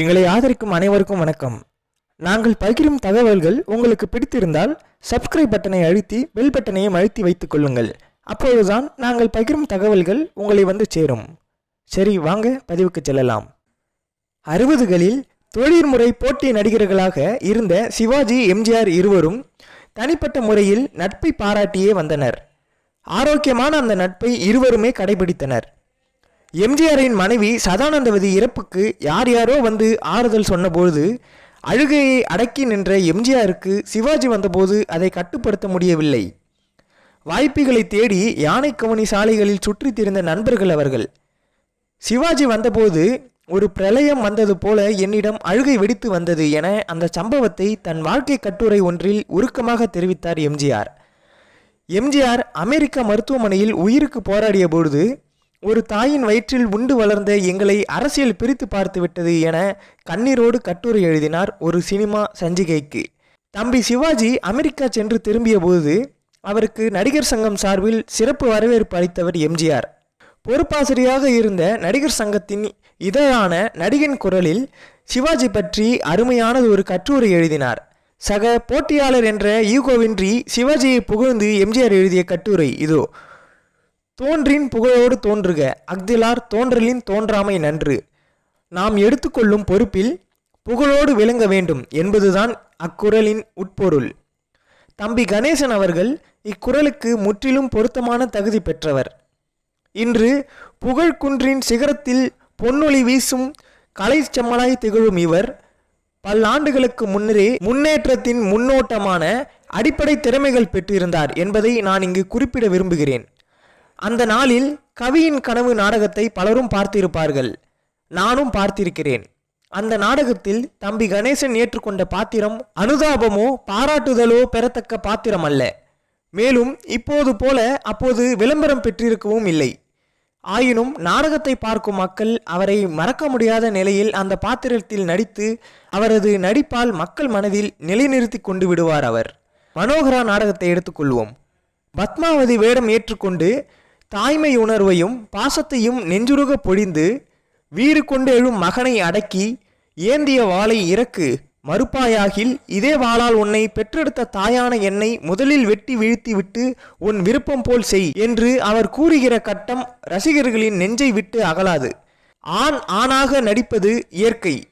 எங்களை ஆதரிக்கும் அனைவருக்கும் வணக்கம். நாங்கள் பகிரும் தகவல்கள் உங்களுக்கு பிடித்திருந்தால் சப்ஸ்கிரைப் பட்டனை அழுத்தி பெல் பட்டனையும் அழுத்தி வைத்துக் கொள்ளுங்கள். அப்பொழுதுதான் நாங்கள் பகிரும் தகவல்கள் உங்களை வந்து சேரும். சரி வாங்க பதிவுக்கு செல்லலாம். அறுபதுகளில் தொழில்முறை போட்டி நடிகர்களாக இருந்த சிவாஜி எம்ஜிஆர் இருவரும் தனிப்பட்ட முறையில் நட்பை பாராட்டியே வந்தனர். ஆரோக்கியமான அந்த நட்பை இருவருமே கடைபிடித்தனர். எம்ஜிஆரின் மனைவி சதானந்தவதி இறப்புக்கு யார் யாரோ வந்து ஆறுதல் சொன்னபோது அழுகையை அடக்கி நின்ற எம்ஜிஆருக்கு சிவாஜி வந்தபோது அதை கட்டுப்படுத்த முடியவில்லை. வாய்ப்புகளை தேடி யானை கவனி சாலைகளில் சுற்றித் திரிந்த நண்பர்கள் அவர்கள். சிவாஜி வந்தபோது ஒரு பிரளயம் வந்தது போல என்னிடம் அழுகை வெடித்து வந்தது என அந்த சம்பவத்தை தன் வாழ்க்கை கட்டுரை ஒன்றில் உருக்கமாக தெரிவித்தார் எம்ஜிஆர். எம்ஜிஆர் அமெரிக்க மருத்துவமனையில் உயிருக்கு போராடிய பொழுது ஒரு தாயின் வயிற்றில் உண்டு வளர்ந்த எங்களை அரசியல் பிரித்து பார்த்து விட்டது என கண்ணீரோடு கட்டுரை எழுதினார் ஒரு சினிமா சஞ்சிகைக்கு. தம்பி சிவாஜி அமெரிக்கா சென்று திரும்பிய போது அவருக்கு நடிகர் சங்கம் சார்பில் சிறப்பு வரவேற்பு அளித்தவர் எம்ஜிஆர். பொறுப்பாசிரியாக இருந்த நடிகர் சங்கத்தின் இதழான நடிகன் குரலில் சிவாஜி பற்றி அருமையானது ஒரு கட்டுரை எழுதினார். சக போட்டியாளர் என்ற ஈகோவின்றி சிவாஜியை புகழ்ந்து எம்ஜிஆர் எழுதிய கட்டுரை இதோ. தோன்றின் புகழோடு தோன்றுக அக்திலார் தோன்றலின் தோன்றாமை நன்று. நாம் எடுத்துக்கொள்ளும் பொறுப்பில் புகழோடு விளங்க வேண்டும் என்பதுதான் அக்குரலின் உட்பொருள். தம்பி கணேசன் அவர்கள் இக்குரலுக்கு முற்றிலும் பொருத்தமான தகுதி பெற்றவர். இன்று புகழ்குன்றின் சிகரத்தில் பொன்னொளி வீசும் கலை செம்மலாய் திகழும் இவர் பல்லாண்டுகளுக்கு முன்னரே முன்னேற்றத்தின் முன்னோட்டமான அடிப்படை திறமைகள் பெற்றிருந்தார் என்பதை நான் இங்கு குறிப்பிட விரும்புகிறேன். அந்த நாளில் கவியின் கனவு நாடகத்தை பலரும் பார்த்திருப்பார்கள். நானும் பார்த்திருக்கிறேன். அந்த நாடகத்தில் தம்பி கணேசன் ஏற்றுக்கொண்ட பாத்திரம் அனுதாபமோ பாராட்டுதலோ பெறத்தக்க பாத்திரம் அல்ல மேலும் இப்போது போல அப்போது விளம்பரம் பெற்றிருக்கவும் இல்லை. ஆயினும் நாடகத்தை பார்க்கும் மக்கள் அவரை மறக்க முடியாத நிலையில் அந்த பாத்திரத்தில் நடித்து அவரது நடிப்பால் மக்கள் மனதில் நிலைநிறுத்தி கொண்டு விடுவார் அவர். மனோகரா நாடகத்தை எடுத்துக்கொள்வோம் பத்மாவதி வேடம் ஏற்றுக்கொண்டு தாய்மை உணர்வையும் பாசத்தையும் நெஞ்சுருக பொழிந்து வீறு கொண்டு எழும் மகனை அடக்கி ஏந்திய வாளை இறக்கு மறுப்பாயாகில் இதே வாளால் உன்னை பெற்றெடுத்த தாயான என்னை முதலில் வெட்டி வீழ்த்திவிட்டு உன் விருப்பம் போல் செய் என்று அவர் கூறுகிற கட்டம் ரசிகர்களின் நெஞ்சை விட்டு அகலாது. ஆண் ஆணாக நடிப்பது இயற்கை.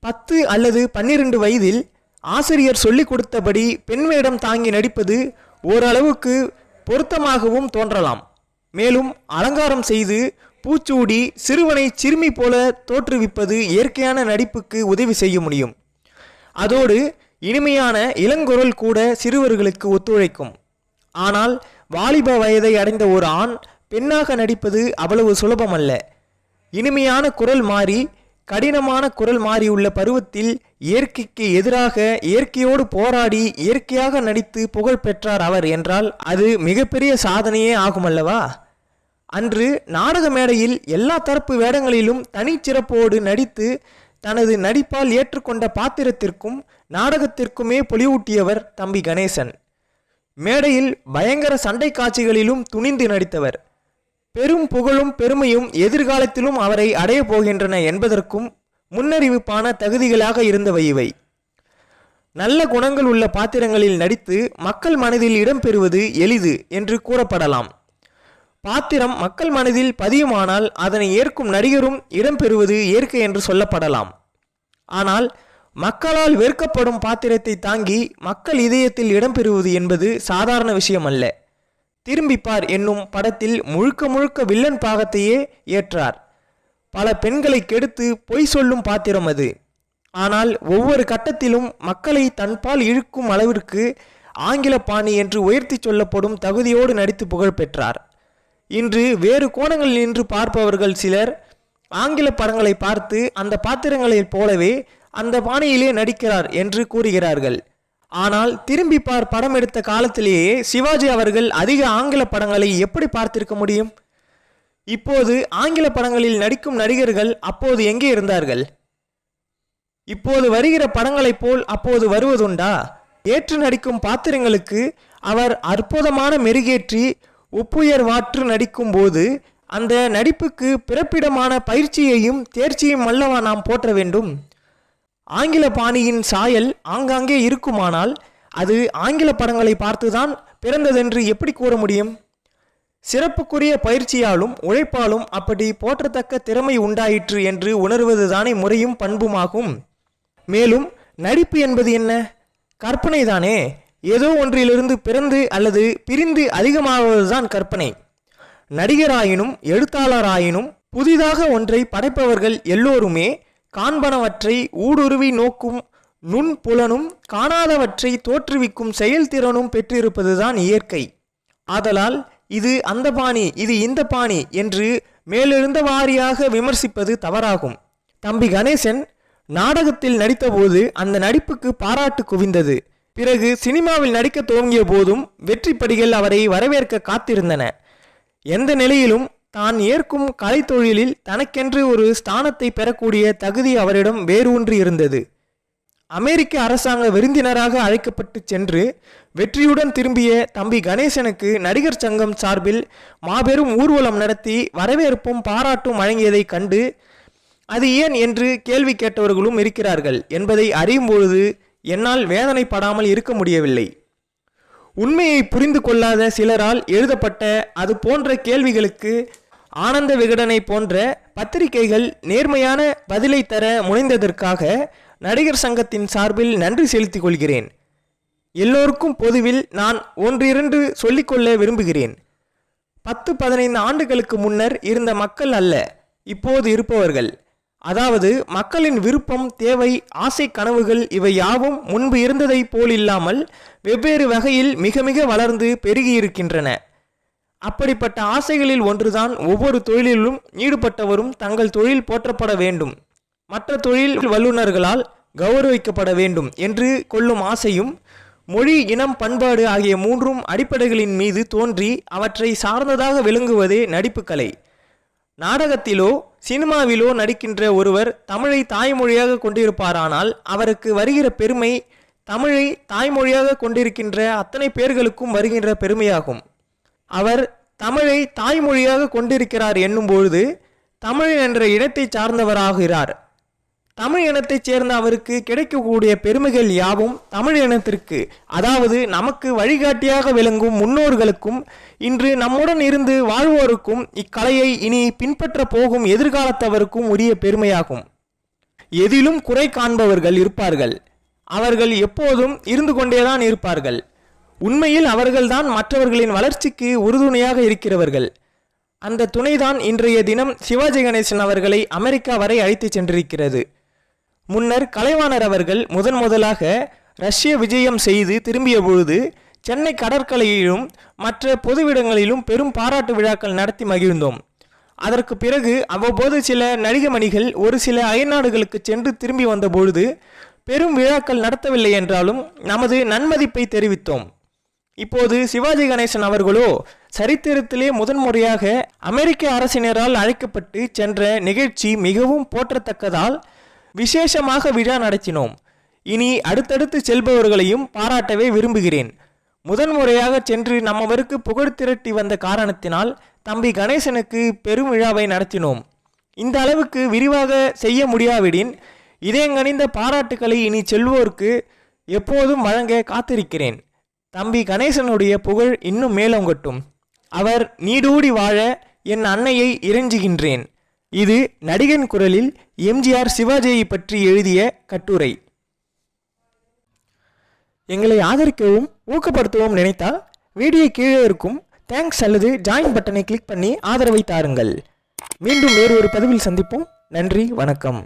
பத்து அல்லது பன்னிரண்டு வயதில் ஆசிரியர் சொல்லிக் கொடுத்தபடி பெண் வேடம் தாங்கி நடிப்பது ஓரளவுக்கு பொருத்தமாகவும் தோன்றலாம். மேலும் அலங்காரம் செய்து பூச்சூடி சிறுவனை சிறுமி போல தோற்றுவிப்பது இயற்கையான நடிப்புக்கு உதவி செய்ய முடியும். அதோடு இனிமையான இளங்குரல் கூட சிறுவர்களுக்கு ஒத்துழைக்கும். ஆனால் வாலிப வயதை அடைந்த ஒரு ஆண் பெண்ணாக நடிப்பது அவ்வளவு சுலபமல்ல. இனிமையான குரல் மாறி கடினமான குரல் மாறியுள்ள பருவத்தில் இயற்கைக்கு எதிராக இயற்கையோடு போராடி இயற்கையாக நடித்து புகழ் பெற்றார் அவர் என்றால் அது மிகப்பெரிய சாதனையே ஆகுமல்லவா? அன்று நாடக மேடையில் எல்லா தரப்பு வேடங்களிலும் தனிச்சிறப்போடு நடித்து தனது நடிப்பால் ஏற்றுக்கொண்ட பாத்திரத்திற்கும் நாடகத்திற்குமே பொலிவூட்டியவர் தம்பி கணேசன். மேடையில் பயங்கர சண்டை காட்சிகளிலும் துணிந்து நடித்தவர். பெரும் புகழும் பெருமையும் எதிர்காலத்திலும் அவரை அடையப் போகின்றன என்பதற்கும் முன்னறிவிப்பான தகுதிகளாக இருந்தவை இவை. நல்ல குணங்கள் உள்ள பாத்திரங்களில் நடித்து மக்கள் மனதில் இடம்பெறுவது எளிது என்று கூறப்படலாம். பாத்திரம் மக்கள் மனதில் பதியுமானால் அதனை ஏற்கும் நடிகரும் இடம்பெறுவது இயற்கை என்று சொல்லப்படலாம். ஆனால் மக்களால் வெறுக்கப்படும் பாத்திரத்தை தாங்கி மக்கள் இதயத்தில் இடம்பெறுவது என்பது சாதாரண விஷயம் அல்ல திரும்பிப்பார் என்னும் படத்தில் முழுக்க முழுக்க வில்லன் பாகத்தையே ஏற்றார். பல பெண்களை கெடுத்து பொய் சொல்லும் பாத்திரம் அது. ஆனால் ஒவ்வொரு கட்டத்திலும் மக்களை தன்பால் இழுக்கும் அளவிற்கு ஆங்கில பாணி என்று உயர்த்தி சொல்லப்படும் தகுதியோடு நடித்து புகழ் பெற்றார். இன்று வேறு கோணங்களில் நின்று பார்ப்பவர்கள் சிலர் ஆங்கில படங்களை பார்த்து அந்த பாத்திரங்களைப் போலவே அந்த பாணியிலே நடிக்கிறார் என்று கூறுகிறார்கள். ஆனால் திரும்பி பார் படம் எடுத்த காலத்திலேயே சிவாஜி அவர்கள் அதிக ஆங்கில படங்களை எப்படி பார்த்திருக்க முடியும்? இப்போது ஆங்கில படங்களில் நடிக்கும் நடிகர்கள் அப்போது எங்கே இருந்தார்கள்? இப்போது வருகிற படங்களைப் போல் அப்போது வருவதுண்டா? ஏற்று நடிக்கும் பாத்திரங்களுக்கு அவர் அற்புதமான மெருகேற்றி உப்புயர் வாற்று நடிக்கும் போது அந்த நடிப்புக்கு பிறப்பிடமான பயிற்சியையும் தேர்ச்சியும் அல்லவா நாம் போற்ற வேண்டும். ஆங்கில பாணியின் சாயல் ஆங்காங்கே இருக்குமானால் அது ஆங்கில படங்களை பார்த்துதான் பிறந்ததென்று எப்படி கூற முடியும்? சிறப்புக்குரிய பயிற்சியாலும் உழைப்பாலும் அப்படி போற்றத்தக்க திறமை உண்டாயிற்று என்று உணர்வதுதானே முறையும் பண்புமாகும். மேலும் நடிப்பு என்பது என்ன? கற்பனைதானே? ஏதோ ஒன்றிலிருந்து பிறந்து அல்லது பிரிந்து அதிகமாவதுதான் கற்பனை. நடிகராயினும் எழுத்தாளராயினும் புதிதாக ஒன்றை படைப்பவர்கள் எல்லோருமே காண்பனவற்றை ஊடுருவி நோக்கும் நுண்புலனும் காணாதவற்றை தோற்றுவிக்கும் செயல்திறனும் பெற்றிருப்பதுதான் இயற்கை. ஆதலால் இது அந்த பாணி இது இந்த பாணி என்று மேலெழுந்த வாரியாக விமர்சிப்பது தவறாகும். தம்பி கணேசன் நாடகத்தில் நடித்தபோது அந்த நடிப்புக்கு பாராட்டு குவிந்தது. பிறகு சினிமாவில் நடிக்க துவங்கிய போதும் வெற்றிப்படிகள் அவரை வரவேற்க காத்திருந்தன. எந்த நிலையிலும் தான் ஏற்கும் கலைத்தொழிலில் தனக்கென்று ஒரு ஸ்தானத்தை பெறக்கூடிய தகுதி அவரிடம் வேரூன்றி இருந்தது. அமெரிக்க அரசாங்க விருந்தினராக அழைக்கப்பட்டு சென்று வெற்றியுடன் திரும்பிய தம்பி கணேசனுக்கு நடிகர் சங்கம் சார்பில் மாபெரும் ஊர்வலம் நடத்தி வரவேற்பும் பாராட்டும் வழங்கியதைக் கண்டு அது ஏன்? என்று கேள்வி கேட்டவர்களும் இருக்கிறார்கள். என்பதை அறியும் பொழுது என்னால் வேதனைப்படாமல் இருக்க முடியவில்லை. உண்மையை புரிந்து கொள்ளாத சிலரால் எழுதப்பட்ட அது போன்ற கேள்விகளுக்கு ஆனந்த விகடனை போன்ற பத்திரிகைகள் நேர்மையான பதிலை தர முனைந்ததற்காக நடிகர் சங்கத்தின் சார்பில் நன்றி செலுத்திக் கொள்கிறேன். எல்லோருக்கும் பொதுவில் நான் ஒன்றிரண்டு சொல்லிக்கொள்ள விரும்புகிறேன். பத்து பதினைந்து ஆண்டுகளுக்கு முன்னர் இருந்த மக்கள் அல்ல இப்போது இருப்பவர்கள். அதாவது மக்களின் விருப்பம் தேவை ஆசை கனவுகள் இவை யாவும் முன்பு இருந்ததை போல் இல்லாமல் வெவ்வேறு வகையில் மிக மிக வளர்ந்து பெருகியிருக்கின்றன. அப்படிப்பட்ட ஆசைகளில் ஒன்றுதான் ஒவ்வொரு தொழிலிலும் ஈடுபட்டவரும் தங்கள் தொழில் போற்றப்பட வேண்டும். மற்ற தொழில் வல்லுநர்களால் கௌரவிக்கப்பட வேண்டும் என்று கொள்ளும் ஆசையும் மொழி இனம் பண்பாடு ஆகிய மூன்றும் அடிப்படைகளின் மீது தோன்றி அவற்றை சார்ந்ததாக விளங்குவதே நடிப்புக்கலை நாடகத்திலோ சினிமாவிலோ நடிக்கின்ற ஒருவர் தமிழை தாய்மொழியாக கொண்டிருப்பாரானால் அவருக்கு வருகிற பெருமை தமிழை தாய்மொழியாக கொண்டிருக்கின்ற அத்தனை பேர்களுக்கும் வருகின்ற பெருமையாகும். அவர் தமிழை தாய்மொழியாக கொண்டிருக்கிறார் என்னும்பொழுது தமிழ் என்ற இனத்தை சார்ந்தவராகிறார். தமிழ் இனத்தைச் சேர்ந்த அவருக்கு கிடைக்கக்கூடிய பெருமைகள் யாவும் தமிழ் இனத்திற்கு அதாவது நமக்கு வழிகாட்டியாக விளங்கும் முன்னோர்களுக்கும் இன்று நம்முடன் இருந்து வாழ்வோருக்கும் இக்கலையை இனி பின்பற்ற போகும் எதிர்காலத்தவருக்கும் உரிய பெருமையாகும். எதிலும் குறை காண்பவர்கள் இருப்பார்கள். அவர்கள் எப்போதும் இருந்து கொண்டேதான் இருப்பார்கள். உண்மையில் அவர்கள்தான் மற்றவர்களின் வளர்ச்சிக்கு உறுதுணையாக இருக்கிறவர்கள். அந்த துணைதான் இன்றைய தினம் சிவாஜி கணேசன் அவர்களை அமெரிக்கா வரை அழைத்துச் சென்றிருக்கிறது. முன்னர் கலைவாணர் அவர்கள் முதன் முதலாக ரஷ்ய விஜயம் செய்து திரும்பிய பொழுது சென்னை கடற்கரையிலும் மற்ற பொதுவிடங்களிலும் பெரும் பாராட்டு விழாக்கள் நடத்தி மகிழ்ந்தோம். அதற்கு பிறகு அவ்வப்போது சில நடிகமணிகள் ஒரு சில அயல்நாடுகளுக்கு சென்று திரும்பி வந்தபொழுது பெரும் விழாக்கள் நடத்தவில்லை என்றாலும் நமது நன்மதிப்பை தெரிவித்தோம். இப்போது சிவாஜி கணேசன் அவர்களோ சரித்திரத்திலே முதன்முறையாக அமெரிக்க அரசினரால் அழைக்கப்பட்டு சென்ற நிகழ்ச்சி மிகவும் போற்றத்தக்கதால் விசேஷமாக விழா நடத்தினோம். இனி அடுத்தடுத்து செல்பவர்களையும் பாராட்டவே விரும்புகிறேன். முதன்முறையாக சென்று நம்மவருக்கு புகழ் திரட்டி வந்த காரணத்தினால் தம்பி கணேசனுக்கு பெரும் விழாவை நடத்தினோம். இந்த அளவுக்கு விரிவாக செய்ய முடியாவிடின் இதயங்கனிந்த பாராட்டுக்களை இனி செல்வோருக்கு எப்போதும் வழங்க காத்திருக்கிறேன். தம்பி கணேசனுடைய புகழ் இன்னும் மேலோங்கட்டும். அவர் நீடூடி வாழ என் அன்னையை இறைஞ்சுகின்றேன். இது நடிகன் குரலில் எம்ஜிஆர் சிவாஜியை பற்றி எழுதிய கட்டுரை. எங்களை ஆதரிக்கவும் ஊக்கப்படுத்தவும் நினைத்தால் வீடியோ கீழே இருக்கும் தேங்க்ஸ் அல்லது ஜாயின் பட்டனை கிளிக் பண்ணி ஆதரவை தாருங்கள். மீண்டும் வேறு ஒரு பதிவில் சந்திப்போம். நன்றி வணக்கம்.